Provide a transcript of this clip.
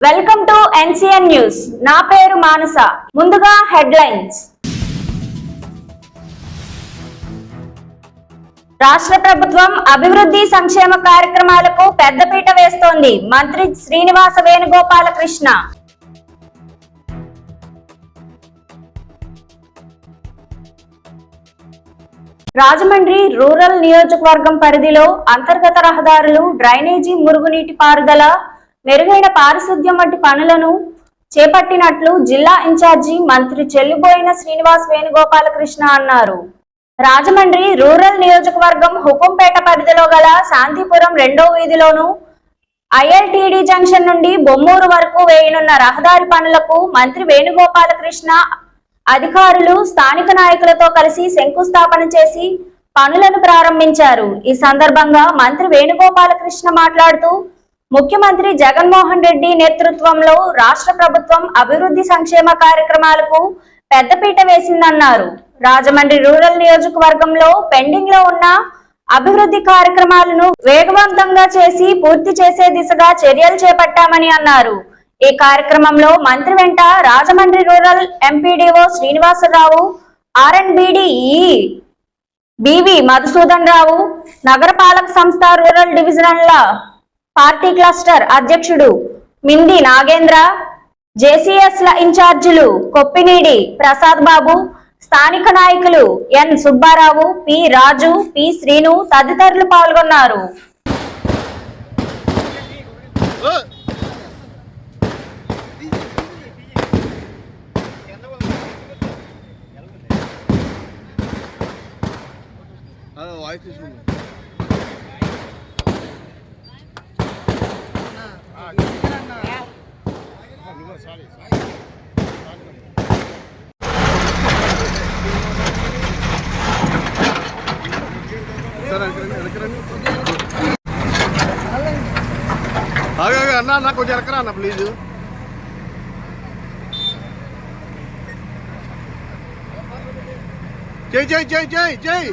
Welcome to NCN news. నా పేరు మానస. ముందుగా హెడ్లైన్స్. రాష్ట్ర ప్రభుత్వం అభివృద్ధి సంక్షేమ కార్యక్రమాలకు పెద్దపీట వేస్తోంది మంత్రి శ్రీనివాస వేణుగోపాలకృష్ణ. రాజమండ్రి రూరల్ నియోజకవర్గం పరిధిలో అంతర్గత రహదారులు డ్రైనేజీ మురుగునీటి పారుదల మెరుగైన పారిశుద్ధ్యం వంటి పనులను చేపట్టినట్లు జిల్లా ఇన్ఛార్జి మంత్రి చెల్లిపోయిన శ్రీనివాస్ వేణుగోపాలకృష్ణ అన్నారు. రాజమండ్రి రూరల్ నియోజకవర్గం హుకుంపేట పరిధిలో గల శాంతిపురం రెండో వీధిలోను ఐఎల్టీడీ జంక్షన్ నుండి బొమ్మూరు వరకు వేయనున్న రహదారి పనులకు మంత్రి వేణుగోపాలకృష్ణ అధికారులు స్థానిక నాయకులతో కలిసి శంకుస్థాపన చేసి పనులను ప్రారంభించారు. ఈ సందర్భంగా మంత్రి వేణుగోపాలకృష్ణ మాట్లాడుతూ ముఖ్యమంత్రి జగన్మోహన్ రెడ్డి నేతృత్వంలో రాష్ట్ర ప్రభుత్వం అభివృద్ధి సంక్షేమ కార్యక్రమాలకు పెద్దపీట వేసిందన్నారు. రాజమండ్రి రూరల్ నియోజకవర్గంలో పెండింగ్లో ఉన్న అభివృద్ధి కార్యక్రమాలను వేగవంతంగా చేసి పూర్తి చేసే దిశగా చర్యలు చేపట్టామని అన్నారు. ఈ కార్యక్రమంలో మంత్రి వెంట Rajahmundry rural MPDO Srinivasarao RNBDE BV Madhusudan Rao నగరపాలక సంస్థ రూరల్ డివిజనల్ల పార్టీ క్లస్టర్ అధ్యక్షుడు మింది నాగేంద్ర జేసీఎస్ల ల ఇన్ఛార్జీలు కొప్పినీడి ప్రసాద్ బాబు స్థానిక నాయకులు N Subbarao P Raju P Srinu తదితరులు పాల్గొన్నారు. వాయిస్ అన్న అన్న కొంచెం వెనకరా అన్న ప్లీజ్ చేయి చేయి చేయి చేయి చేయి.